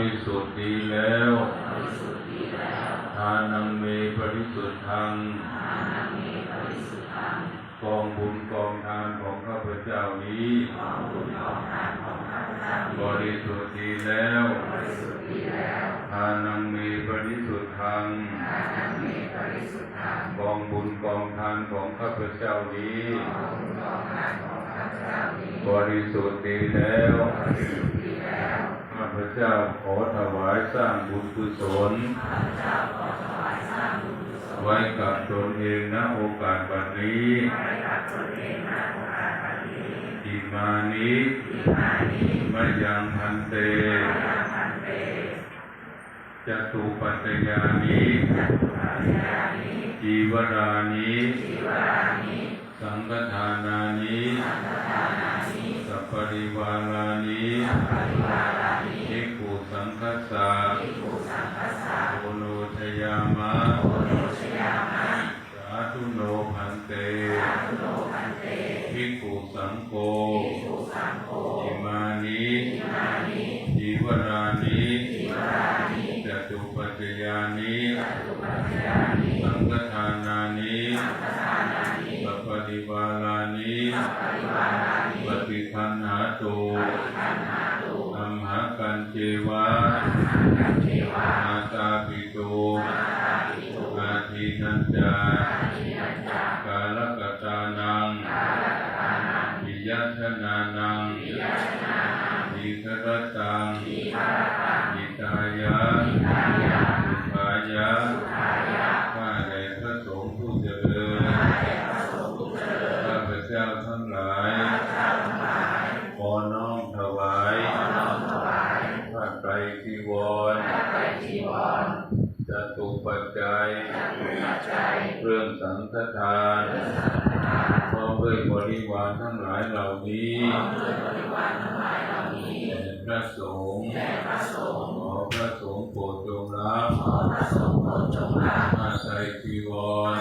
ริสุทธิ์ดีแล้วทานังเมบริสุทธังกองบุญกองทานของข้าพเจ้านี้ บริสุทธิ์ดีแล้วทานังเมบริสุทธังกองบุญกองทานของข้าพเจ้านี้ บริสุทธิ์ดีแล้ว ข้าพเจ้าขอถวายสร้างบุญกุศล ไว้กับตนเองนะโอกาสบัดนี้อิมานิมายังพันเต จตุปัจจยานิจีวรานิสังฆทานานิสัพปริวารานิ จีวรานิจตุปัจจยานิสังฆทานานิสัพปริวารานิปฏิคันหาตุอัมหากันเจวะอาตาปิโตอาทินันจาะข้าแต่พระสงฆ์ผู้เจริญข้าพเจ้าทั้งหลายขอน้อมถวายผ้าไตรจีวรจตุปัจจัยเครื่องสังฆทานพร้อมด้วยบริวารทั้งหลายเหล่านี้แด่พระสงฆ์ ขอพระสงฆ์โปรดจงรับผ้าไตรจีวร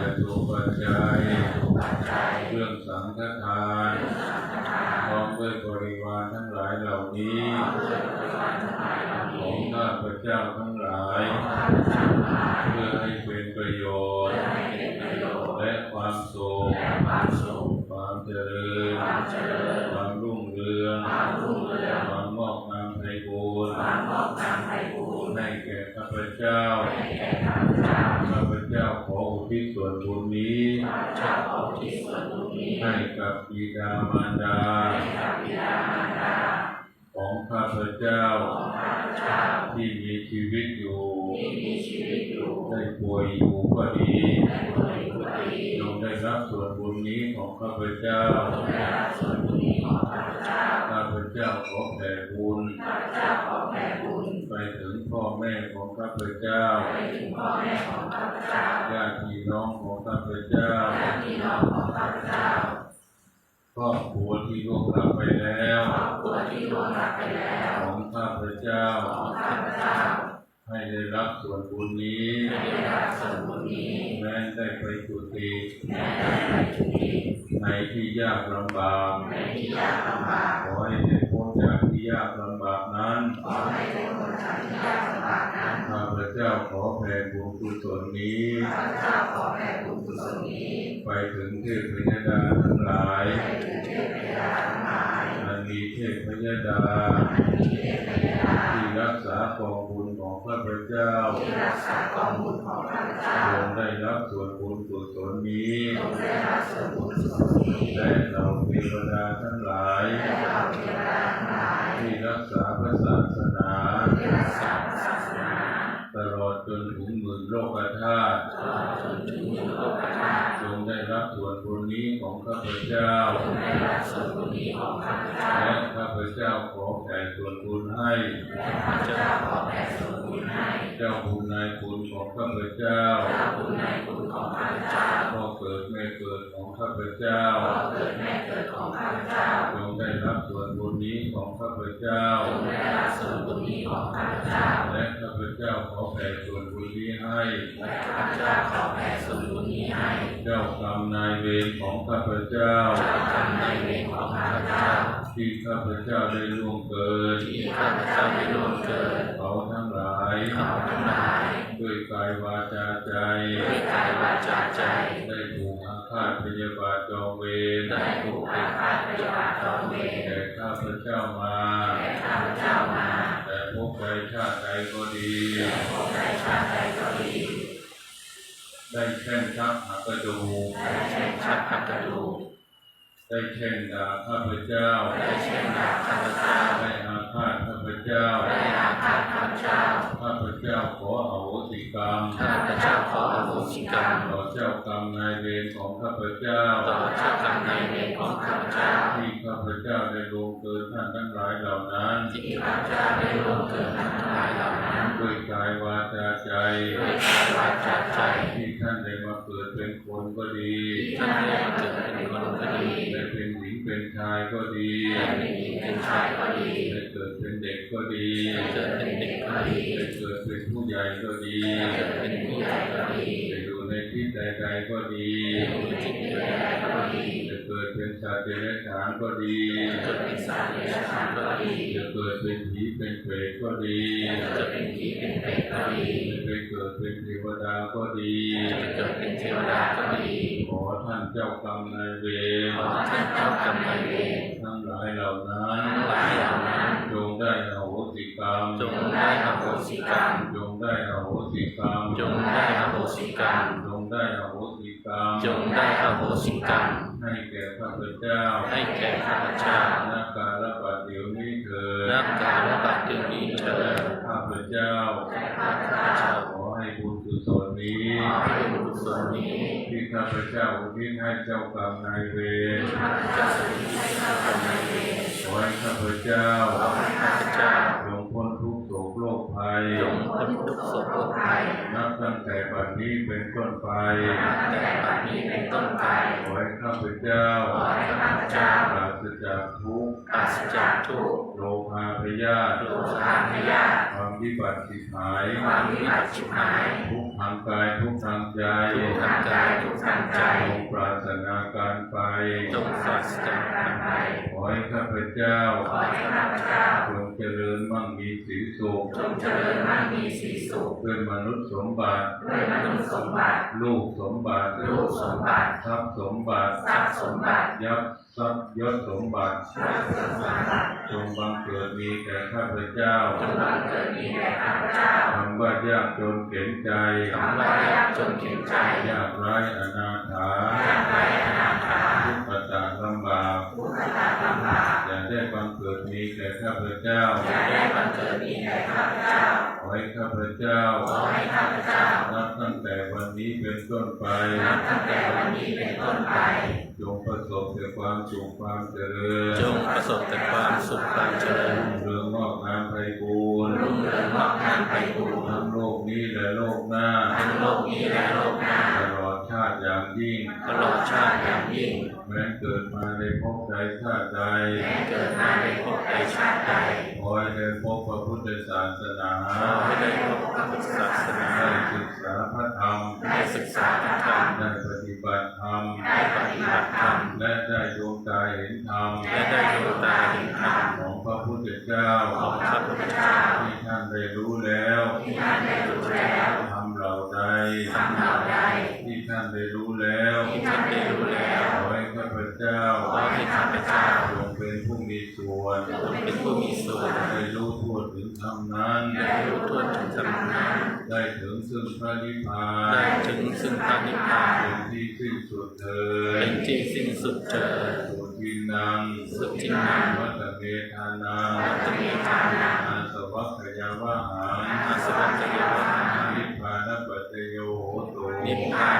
จตุปัจจัยเครื่องสังฆทานพร้อมด้วยบริวารทั้งหลายเหล่านี้ของข้าพเจ้าทั้งหลายเพื่อให้เป็น บุญนี้ให้กับบิดามารดา ของข้าพเจ้า ที่มีชีวิตอยู่ได้ป่วยอยู่ก็ดีจงได้รับส่วนบุญนี้ของข้าพเจ้าข้าพเจ้าขอแผ่บุญ ไปถึ งพ่อแม่ของข้าพเจ้าญาติพี่น้องของข้าพเจ้าครอบครัวที่ล่วงลับไปแล้วของข้าพเจ้าให้ได้รับส่วนบุญนี้แม้ได้ไปจุติในที่ยากลำบากขอให้ได้พ้นจากที่ยากลำบากนั้น ข้าพเจ้า ขอแผ่บุญกุศลนี้ ไปถึงเทพยดาทั้งหลายอันมีเทพยดาที่รักษากองบุญของข้าพเจ้าจงได้รับส่วนบุญกุศลนี้และเหล่าเทวดาทั้งหลายที่รักษาพระศาสนาตลอด จนถึงหมื่นโลกธาตุจงได้รับส่วนบุญนี้ของข้าพเจ้า และข้าพเจ้าขอแผ่ส่วนบุญให้ เจ้าบุญนายคุณของข้าพเจ้าพ่อเกิดแม่เกิดของข้าพเจ้าจงได้รับส่วนบุญนี้ของข้าพเจ้า และข้าพเจ้าขอแผ่ส่วนบุญนี้ให้เจ้ากรรมนายเวรของข้าพเจ้า ที่ข้าพเจ้าได้ล่วงเกินพเจ้าได้ล่วงเกินเขาทั้งหลายเขาทั้งหลายด้วยกายวาจาใจด้วยกายวาจาใจ ได้ถูกอาฆาตพยาบาทจองเวรได้ถูกอาฆาตพยาบาทจองเวรแก่ข้าพเจ้ามาแก่ข้าพเจ้ามา แต่พบใดชาติใดก็ดีพบใดชาติใดก็ดี ได้แช่งทับหักกระดูกได้แช่งชักพักกระดูก ได้แช่งด่าข้าพเจ้า ได้แช่งด่าข้าพเจ้า ได้อาฆาตข้าพเจ้า ได้อาฆาตข้าพเจ้า ข้าพเจ้าขออโหสิกรรม ข้าพเจ้าขออโหสิกรรม ต่อเจ้ากรรมนายเวรของข้าพเจ้า ต่อเจ้ากรรมนายเวรของข้าพเจ้า ที่ข้าพเจ้าได้ลงเกินท่านทั้งหลายเหล่านั้น ที่ข้าพเจ้าได้ล่วงเกินทั้งหลายเหล่านั้น ด้วยกายวาจาใจ ด้วยกายวาจาใจที่ เป็นเด็กก็ดีได้เกิดเป็นผู้ใหญ่ก็ดีได้เกิดเป็นผู้ใหญ่ก็ดีได้อยู่ในที่ใดๆก็ดีได้อยู่ที่ใดๆก็ดีจะเกิดเป็นสัตว์เดรัจฉานก็ดีเกิดเป็นสัตว์เดรัจฉานก็ดีจะเกิดเป็นผีเป็นเปรตก็ดีเกิดเป็นผีเป็นเปรตก็ดีจะไปเกิดเป็นเทวดาก็ดีจะเกิดเป็นเทวดาก็ดีขอท่านเจ้ากรรมนายเวรขอท่านเจ้ากรรมนายเวรทั้งหลายเหล่านั้นทั้งหลายเหล่านั้นจงได้อโหสิกรรม จงได้อโห สิกรรมจงได้อโหสิกรรมจงได้อโหสิกรรมจงได้อโหสิกรรมจงได้อโหสิกรรมให้แก่ข้าพเจ้า ให้แก่ข้าพเจ้านักการละบัดเดี๋ยวนี้เถิดนับการและบัดเดี๋ยวนี้เถิดข้าพเจ้าข้าพเจ้าขอให้บุญกุศลนี้ขอให้บุญกุศลนี้ที่ข้าพเจ้าอุทิศให้เจ้ากรรมนายเวรข้าพเจ้าสุริให้เจ้ากรรมนายเวรขอให้ข้าพเจ้าขอให้ข้าพ พ้นทุกข์โศกโรคภัยนับตั้งแต่บัดนี้เป็นต้นไปนับแต่บัดนี้เป็นต้นไปขอให้ข้าพเจ้าขอให้ข้าพเจ้าปราศจากทุกข์ปราศจากทุกข์โลภาพยาธิโลภะพยาธิค วามวิบัติสิบหายความวิบัติชิบหาย ทุกข์ทางกายทุกข์ทางใจทุกข์ทางกายทุกข์ทางใจจงปราศนาการไปจงปราศจากกันไปขอให้ข้าพเจ้าขอให้ข้าพเจ้าจงเจริญมั่งมีสีสุขจงเจริญมั่งมีสีสุขด้วยมนุษย์สมบัติด้วยมนุษย์สมบัติ ลูกสมบัติลูกสมบัติทรัพย์สมบัติทรัพย์สมบัติยับทรัพย์ยศสมบัติทรัพย์สมบัติ จงบังเกิดมีแก่ข้าพเจ้าจงบังเกิดมีแก่ข้าพเจ้าคำว่ายากจนเข็นใจคำว่ายากจนเข็นใจ ยากไร้อนาถายากไร้อนาถาทุกข์ตากลำบากทุกขตารลำบากอย่าได้บังเกิดมีแก่ข้าพเจ้าอย่าได้บังเกิดมีแก่ข้าพเจ้าขอให้ข้าพเจ้าขอให้ข้าพเจ้านับตั้งแต่วันนี้เป็นต้นไปนับตั้งแต่วันนี้เป็นต้นไป จงประสบแต่ความสุขความเจริญ จงประสบแต่ความสุขความเจริญรุ่งเรืองงอกงามไพบูรณ์รุ่งเรืองงอกงามไปบูรณ์ทั้งโลกนี้และโลกหน้าทั้งโลกนี้และโลกหน้าตลอดชาติอย่างยิ่งตลอดชาติอย่างยิ่งแม้เกิดมาในภพใดชาติใดแม้เกิดมาในภพใดชาติใดขอให้ได้พบพระพุทธศาสนาขอให้ได้พบพระพุทธศาสนาได้ศึกษาพระธรรมได้ศึกษาพระธรรมได้ปฏิ บัติธรรมได้ปฏิบัติธรรม และได้ดวงตาเห็นธรรม และได้ดวงตาเห็นธรรม ของพระพุทธเจ้า ของพระพุทธเจ้า ที่ท่านได้รู้แล้ว ที่ท่านได้รู้แล้ว ทำเหล่าใด ทำเหล่าใด ที่ท่านได้รู้แล้ว ที่ท่านได้รู้แล้ว ขอให้ข้าพเจ้า ขอให้ข้าพเจ้า จงเป็นผู้มีส่วน จงเป็นผู้มีส่วน ได้รู้ทั่วถึงธรรมนั้น ได้รู้ทั่วถึงธรรมนั้น ได้ถึงซึ่ง พระนิพพาได้ถึงซึ่งพระนิพพานเป็นที่สิ้นสุดเถิดเป็นที่สิ้นสุดเถิดสุทินังสุทินังวัตเมธานังวัตเมธานังอาสวัคยาวะหังอาสวัคยาวะหังนิพพานปัจจโยโหตุนิพพาน